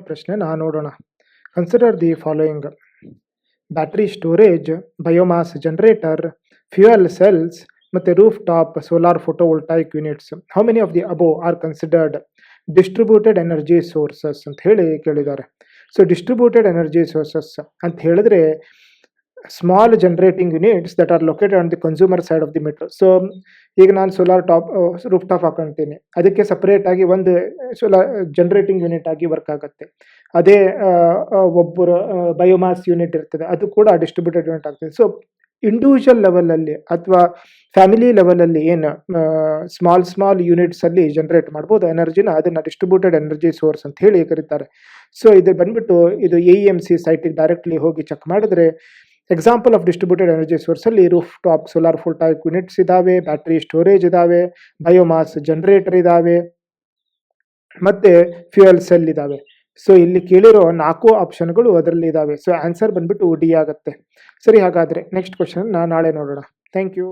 ಹದಿನೇಳನೇ ಪ್ರಶ್ನೆ ನಾ ನೋಡೋಣ. Consider the following battery storage biomass generator fuel cells ಮತ್ತು roof top solar photovoltaic units how many of the above are considered distributed energy sources ಅಂತ ಹೇಳಿ ಕೇಳಿದ್ದಾರೆ. ಸೊ ಡಿಸ್ಟ್ರಿಬ್ಯೂಟೆಡ್ ಎನರ್ಜಿ ಸೋರ್ಸಸ್ ಅಂತ ಹೇಳಿದ್ರೆ small generating units that are located on the consumer side of the meter so ಈಗ ನಾನು solar top roof top ಹಾಕೊಳ್ತೀನಿ ಅದಕ್ಕೆ separate ಆಗಿ ಒಂದು ಸೋಲಾರ್ ಜನರೇಟಿಂಗ್ ಯೂನಿಟ್ ಆಗಿ ವರ್ಕ್ ಆಗುತ್ತೆ. ಅದೇ ಒಬ್ಬರು ಬಯೋಮಾಸ್ ಯೂನಿಟ್ ಇರ್ತದೆ. ಅದು ಕೂಡ ಡಿಸ್ಟ್ರಿಬ್ಯೂಟೆಡ್ ಯೂನಿಟ್ ಆಗ್ತದೆ. ಸೊ ಇಂಡಿವಿಜುವಲ್ ಲೆವೆಲಲ್ಲಿ ಅಥವಾ ಫ್ಯಾಮಿಲಿ ಲೆವೆಲಲ್ಲಿ ಏನು ಸ್ಮಾಲ್ ಸ್ಮಾಲ್ ಯೂನಿಟ್ಸಲ್ಲಿ ಜನರೇಟ್ ಮಾಡ್ಬೋದು. ಎನರ್ಜಿನ ಅದನ್ನು ಡಿಸ್ಟ್ರಿಬ್ಯೂಟೆಡ್ ಎನರ್ಜಿ ಸೋರ್ಸ್ ಅಂತ ಹೇಳಿ ಕರೀತಾರೆ. ಸೊ ಇದು ಬಂದ್ಬಿಟ್ಟು ಇದು ಎ ಎಂ ಸಿ ಸೈಟಿಗೆ ಡೈರೆಕ್ಟ್ಲಿ ಹೋಗಿ ಚೆಕ್ ಮಾಡಿದ್ರೆ example of distributed energy ಸೋರ್ಸಲ್ಲಿ rooftop solar full type units ಇದಾವೆ ಬ್ಯಾಟ್ರಿ ಸ್ಟೋರೇಜ್ ಇದಾವೆ ಬಯೋಮಾಸ್ ಜನರೇಟರ್ ಇದಾವೆ, ಮತ್ತೆ ಫ್ಯೂಯಲ್ ಸೆಲ್ ಇದಾವೆ. ಸೊ ಇಲ್ಲಿ ಕೇಳಿರೋ ನಾಲ್ಕು ಆಪ್ಷನ್ಗಳು ಅದರಲ್ಲಿ ಇದಾವೆ. ಸೊ ಆನ್ಸರ್ ಬಂದ್ಬಿಟ್ಟು ಡಿ ಆಗುತ್ತೆ. ಸರಿ, ಹಾಗಾದರೆ ನೆಕ್ಸ್ಟ್ ಕ್ವಶನ್ ನಾಳೆ ನೋಡೋಣ. Thank you